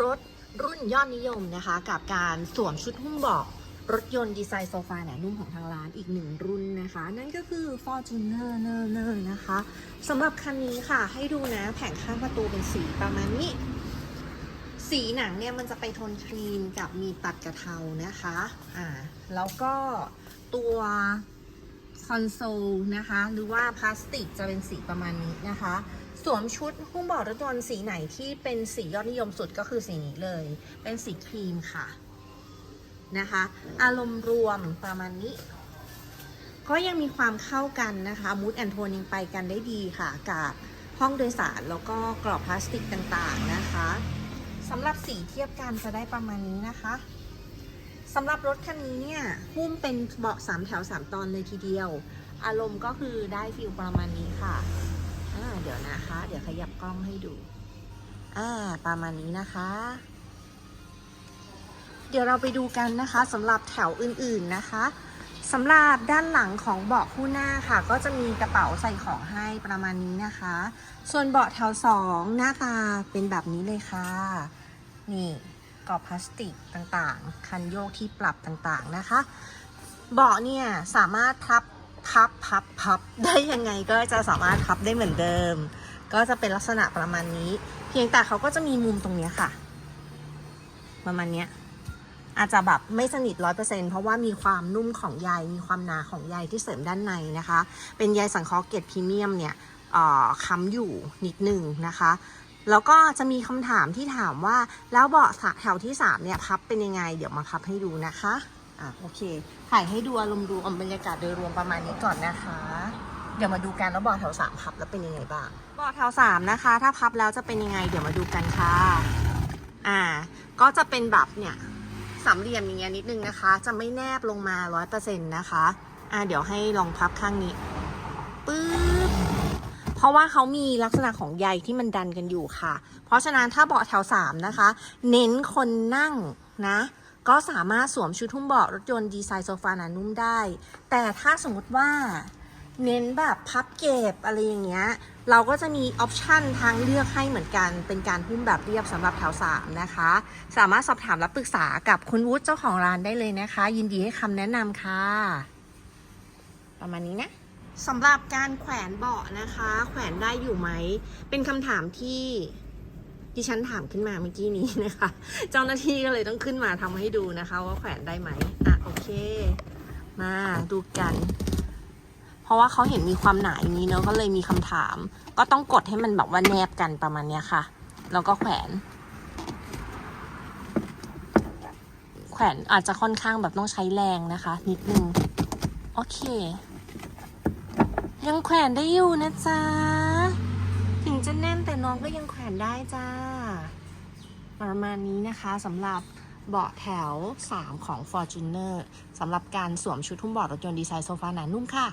รถรุ่นยอดนิยมนะคะ กับการสวมชุดหุ้มเบาะรถยนต์ดีไซน์โซฟาหนนุ่มของทางร้านอีกหนึ่งรุ่นนะคะ นั่นก็คือ Fortuner เนอร์เนอร์นะคะสำหรับคันนี้ค่ะให้ดูนะแผงข้างประตูเป็นสีประมาณนี้ สีหนังเนี่ยมันจะไปโทนครีมกับมีตัดกระเทานะคะอ่าแล้วก็ตัว คอนโซลนะคะ หรือว่าพลาสติกจะเป็นสีประมาณนี้นะคะ สวมชุดหุ้มเบาะรถยนต์สีไหนที่เป็นสียอดนิยมสุดก็คือสีนี้เลย เป็นสีครีมค่ะนะคะ อารมณ์รวมประมาณนี้ ก็ยังมีความเข้ากันนะคะมูดแอนโทนยังไปกันได้ดีค่ะ กับห้องโดยสารแล้วก็กรอบพลาสติกต่างๆนะคะสำหรับสีเทียบกันจะได้ประมาณนี้นะคะ สำหรับรถคันนี้เนี่ยหุ้มเป็นเบาะสามแถวสามตอนเลยทีเดียว อารมณ์ก็คือได้ฟิลประมาณนี้ค่ะอ่าเดี๋ยวนะคะ เดี๋ยวขยับกล้องให้ดูอ่าประมาณนี้นะคะ เดี๋ยวเราไปดูกันนะคะสำหรับแถวอื่นๆนะคะสำหรับด้านหลังของเบาะคู่หน้าค่ะ ก็จะมีกระเป๋าใส่ของให้ประมาณนี้นะคะ ส่วนเบาะแถวสองหน้าตาเป็นแบบนี้เลยค่ะ นี่ กรอบพลาสติกต่างๆ คันโยกที่ปรับต่างๆนะคะ เบาะเนี่ยสามารถพับพับพับพับได้ยังไงก็จะสามารถพับได้เหมือนเดิม ก็จะเป็นลักษณะประมาณนี้ เพียงแต่เขาก็จะมีมุมตรงเนี้ยค่ะ ประมาณเนี้ยอาจจะแบบไม่สนิทร้อยเปอร์เซ็นเพราะว่ามีความนุ่มของใยมีความหนาของใยที่เสริมด้านในนะคะ เป็นใยสังเคราะห์เกรดพรีเมียมเนี่ยอ่อค้ำอยู่นิดนึงนะคะ แล้วก็จะมีคำถามที่ถามว่า แล้วเบาะแถวที่ 3 เนี่ยพับเป็นยังไง เดี๋ยวมาพับให้ดูนะคะอะโอเค ถ่ายให้ดูอารมณ์ดูบรรยากาศโดยรวมประมาณนี้ก่อนนะคะ เดี๋ยวมาดูกันว่าเบาะแถว3พับแล้วเป็นยังไงบ้างเบาะแถว3นะคะ ถ้าพับแล้วจะเป็นยังไง เดี๋ยวมาดูกันค่ะ อ่า ก็จะเป็นแบบเนี่ยสามเหลี่ยมอย่างเงี้ยนิดนึงนะคะ จะไม่แนบลงมา100%นะคะ อ่าเดี๋ยวให้ลองพับข้างนี้ปึ๊บ เพราะว่าเขามีลักษณะของใยที่มันดันกันอยู่ค่ะ เพราะฉะนั้นถ้าเบาะแถว 3 นะคะ เน้นคนนั่งนะก็สามารถสวมชุดหุ้มเบาะรถยนต์ดีไซน์โซฟาหนานุ่มได้ แต่ถ้าสมมติว่าเน้นแบบพับเก็บอะไรอย่างเงี้ย เราก็จะมีออปชันทางเลือกให้เหมือนกัน เป็นการหุ้มแบบเรียบสำหรับแถว 3 นะคะ สามารถสอบถามและปรึกษากับคุณวุฒิเจ้าของร้านได้เลยนะคะ ยินดีให้คำแนะนำค่ะ ประมาณนี้นะ สำหรับการแขวนเบาะนะคะ แขวนได้อยู่ไหม เป็นคำถามที่ดิฉันถามขึ้นมาเมื่อกี้นี้นะคะ เจ้าหน้าที่ก็เลยต้องขึ้นมาทำให้ดูนะคะ ว่าแขวนได้ไหมอะโอเค มาดูกัน เพราะว่าเขาเห็นมีความหนาอย่างนี้เนอะก็เลยมีคำถาม ก็ต้องกดให้มันแบบว่าแนบกันประมาณเนี้ยค่ะ แล้วก็แขวน แขวนอาจจะค่อนข้างแบบต้องใช้แรงนะคะ นิดนึง โอเค ยังแขวนได้อยู่นะจ๊ะ ถึงจะแน่นแต่น้องก็ยังแขวนได้จ้า ประมาณนี้นะคะสำหรับเบาะแถว 3 ของ Fortuner สำหรับการสวมชุดทุ่มเบาะรถยนต์ดีไซน์โซฟาหนานุ่มค่ะ